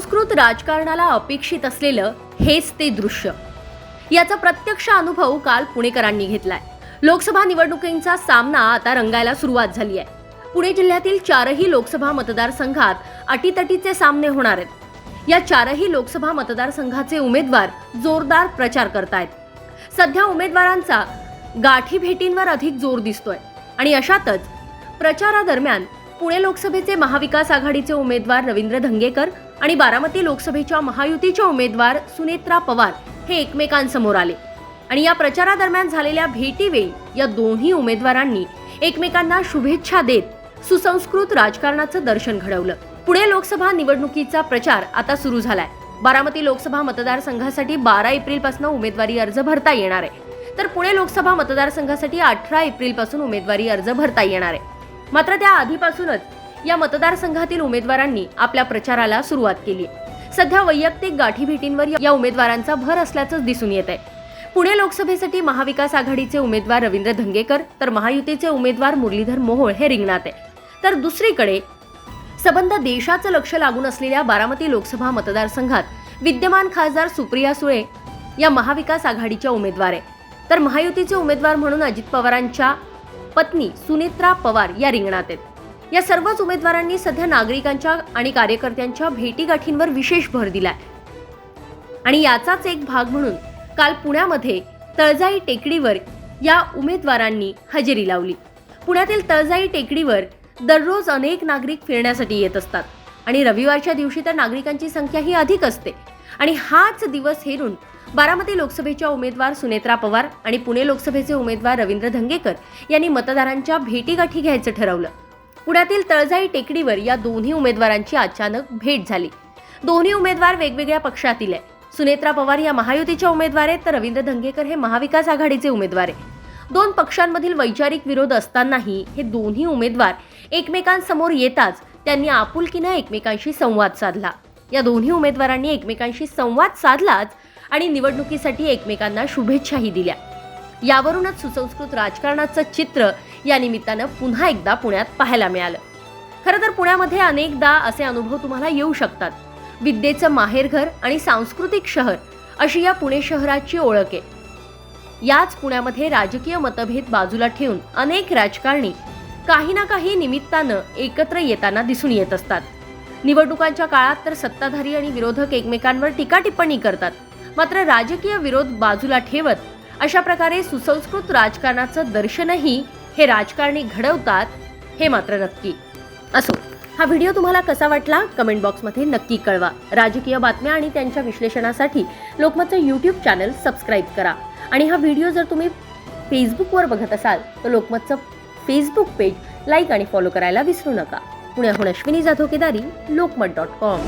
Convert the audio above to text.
सुसंस्कृत राजकारणाला अपेक्षित असलेलं हेच ते दृश्य. याचा प्रत्यक्ष अनुभव काल पुणेकरांनी घेतलाय. लोकसभा निवडणुकींचा सामना आता रंगायला सुरुवात झाली आहे. पुणे जिल्ह्यातील चारही लोकसभा मतदारसंघात अटीतटीचे सामने होणार आहेत. या चारही लोकसभा मतदारसंघाचे उमेदवार जोरदार प्रचार करतायत. सध्या उमेदवारांचा गाठी भेटींवर अधिक जोर दिसतोय आणि अशातच प्रचारादरम्यान पुणे लोकसभेचे महाविकास आघाडीचे उमेदवार रवींद्र धंगेकर आणि बारामती लोकसभेच्या महायुतीच्या उमेदवार सुनेत्रा पवार हे एकमेकांसमोर आले. आणि या प्रचारादरम्यान झालेल्या भेटीवेळी या दोन्ही उमेदवारांनी एकमेकांना शुभेच्छा देत सुसंस्कृत राजकारणाचं दर्शन घडवलं. पुणे लोकसभा निवडणुकीचा प्रचार आता सुरू झालाय. बारामती लोकसभा मतदारसंघासाठी बारा एप्रिलपासून उमेदवारी अर्ज भरता येणार आहे. तर पुणे लोकसभा मतदारसंघासाठी अठरा एप्रिलपासून उमेदवारी अर्ज भरता येणार आहे. मात्र त्या आधीपासूनच या मतदारसंघातील उमेदवारांनी आपल्या प्रचाराला सुरुवात केली. सध्या वैयक्तिक गाठीभेटींवर या उमेदवारांचा भर असल्याचं दिसून येत आहे पुणे लोकसभेसाठी महाविकास आघाडीचे उमेदवार रवींद्र धंगेकर तर महायुतीचे उमेदवार मुरलीधर मोहोळ हे रिंगणात आहे. तर दुसरीकडे सबंध देशाचं लक्ष लागून असलेल्या बारामती लोकसभा मतदारसंघात विद्यमान खासदार सुप्रिया सुळे या महाविकास आघाडीच्या उमेदवार आहे. तर महायुतीचे उमेदवार म्हणून अजित पवारांच्या पत्नी सुनेत्रा पवार या रिंगणात आहेत. या सर्वच उमेदवारांनी सध्या नागरिकांच्या आणि कार्यकर्त्यांच्या भेटीगाठींवर विशेष भर दिलाय. आणि याचाच एक भाग म्हणून काल पुण्यामध्ये तळजाई टेकडीवर या उमेदवारांनी हजेरी लावली. पुण्यातील तळजाई टेकडीवर दररोज अनेक नागरिक फिरण्यासाठी येत असतात आणि रविवारच्या दिवशी तर नागरिकांची संख्या ही अधिक असते. आणि हाच दिवस हेरून बारामती लोकसभेच्या उमेदवार सुनेत्रा पवार आणि पुणे लोकसभेचे उमेदवार रवींद्र धंगेकर यांनी मतदारांच्या भेटीगाठी घ्यायचं ठरवलं. पुण्यातील तळजाई टेकडीवर या दोन्ही उमेदवारांची अचानक भेट झाली. दोन्ही उमेदवार वेगवेगळ्या पक्षातील आहे सुनेत्रा पवार या महायुतीच्या उमेदवार आहेत तर रवींद्र धंगेकर हे महाविकास आघाडीचे उमेदवार आहे दोन पक्षांमधील वैचारिक विरोध असतानाही हे दोन्ही उमेदवार एकमेकांसमोर येताच त्यांनी आपुलकीनं एकमेकांशी संवाद साधला. या दोन्ही उमेदवारांनी एकमेकांशी संवाद साधलाच आणि निवडणुकीसाठी एकमेकांना शुभेच्छाही दिल्या. यावरूनच सुसंस्कृत राजकारणाचं चित्र या निमित्तानं पुन्हा एकदा पुण्यात पाहायला मिळालं. खरं तर पुण्यामध्ये अनेकदा असे अनुभव तुम्हाला येऊ शकतात. विद्येचं माहेरघर आणि सांस्कृतिक शहर अशी या पुणे शहराची ओळख आहे. याच पुण्यामध्ये राजकीय मतभेद बाजूला ठेवून अनेक राजकारणी काही ना काही निमित्तानं एकत्र येताना दिसून येत असतात. निवडणुकांच्या काळात तर सत्ताधारी आणि विरोधक एकमेकांवर टीका टिप्पणी करतात. मात्र राजकीय विरोध बाजूला ठेवत अशा प्रकारे सुसंस्कृत राजकारणाचं दर्शनही हे राजकारणी घडवतात हे मात्र नक्की. असो हा व्हिडिओ तुम्हाला कसा वाटला? कमेंट बॉक्समध्ये नक्की कळवा. राजकीय बातम्या आणि त्यांच्या विश्लेषणासाठी लोकमतचं यूट्यूब चॅनल सबस्क्राईब करा. आणि हा व्हिडिओ जर तुम्ही फेसबुकवर बघत असाल तर लोकमतचं फेसबुक पेज लाईक आणि फॉलो करायला विसरू नका. पुण्याहून अश्विनी जाधव केदारी लोकमत डॉट कॉम